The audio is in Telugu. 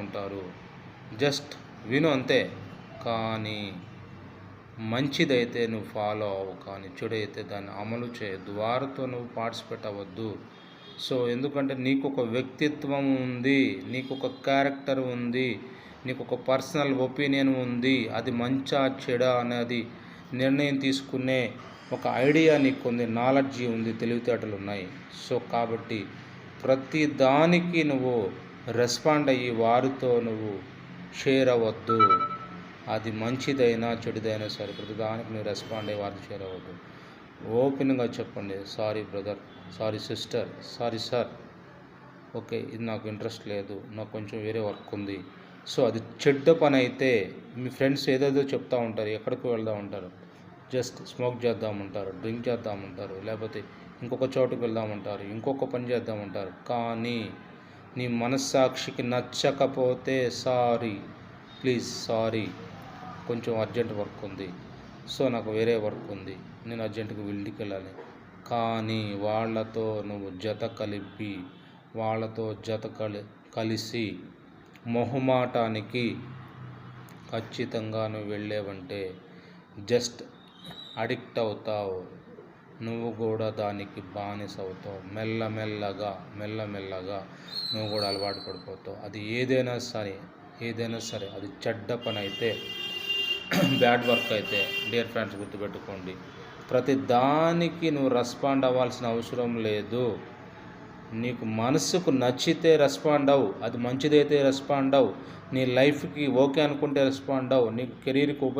ఉంటారు. జస్ట్ విను అంతే. కానీ మంచిదైతే నువ్వు ఫాలో అవ్వు. కానీ చెడైతే దాన్ని అమలు చేయొద్దు వారితో నువ్వు పార్టిసిపేట్ అవ్వద్దు. సో ఎందుకంటే నీకు ఒక వ్యక్తిత్వం ఉంది. నీకు ఒక క్యారెక్టర్ ఉంది. నీకు ఒక పర్సనల్ ఒపీనియన్ ఉంది. అది మంచా చెడా అనేది నిర్ణయం తీసుకునే ఒక ఐడియా నీకు ఉంది నాలెడ్జీ ఉంది. తెలివితేటలు ఉన్నాయి సో కాబట్టి ప్రతి దానికి నువ్వు రెస్పాండ్ అయ్యి వారితో నువ్వు షేర్ అవ్వద్దు అది మంచిదైనా చెడుదైనా సరే ప్రతి దానికి నువ్వు రెస్పాండ్ అయ్యి వారితో షేర్ అవ్వద్దు ఓపెన్గా చెప్పండి. Sorry brother sorry sister sorry sir. Okay ఇది నాకు ఇంట్రెస్ట్ లేదు నాకు కొంచెం వేరే వర్క్ ఉంది. సో అది చెడ్డ పని అయితే మీ ఫ్రెండ్స్ ఏదేదో చెప్తూ ఉంటారు ఎక్కడికి వెళ్దాం ఉంటారు. జస్ట్ స్మోక్ చేద్దామంటారు డ్రింక్ చేద్దామంటారు లేకపోతే ఇంకొక చోటుకు వెళ్దామంటారు ఇంకొక పని చేద్దామంటారు కానీ నీ మనస్సాక్షికి నచ్చకపోతే సారీ. Please sorry. కొంచెం అర్జెంట్ వర్క్ ఉంది. సో నాకు వేరే వర్క్ ఉంది. నేను అర్జెంటుగా వెళ్ళికి వెళ్ళాలి. కానీ వాళ్ళతో నువ్వు జత కలిపి వాళ్ళతో జత కలి కలిసి మొహమాటానికి ఖచ్చితంగా నువ్వు వెళ్ళేవంటే జస్ట్ అడిక్ట్ అవుతావు. నువ్వు కూడా దానికి బానిసవుతావు మెల్లమెల్లగా మెల్లమెల్లగా నువ్వు కూడా అలవాటు పడిపోతావు. అది ఏదైనా సరే ఏదైనా సరే అది చెడ్డ పని అయితే బ్యాడ్ వర్క్ అయితే డియర్ ఫ్రెండ్స్ గుర్తుపెట్టుకోండి. ప్రతి దానికి నువ్వు రెస్పాండ్ అవ్వాల్సిన అవసరం లేదు. నీకు మనసుకు నచ్చితే రెస్పాండ్ అవ్వు అది మంచిదైతే రెస్పాండ్ అవ్వు నీ లైఫ్కి ఓకే అనుకుంటే రెస్పాండ్ అవ్వు నీకు కెరీర్కి ఉపయోగ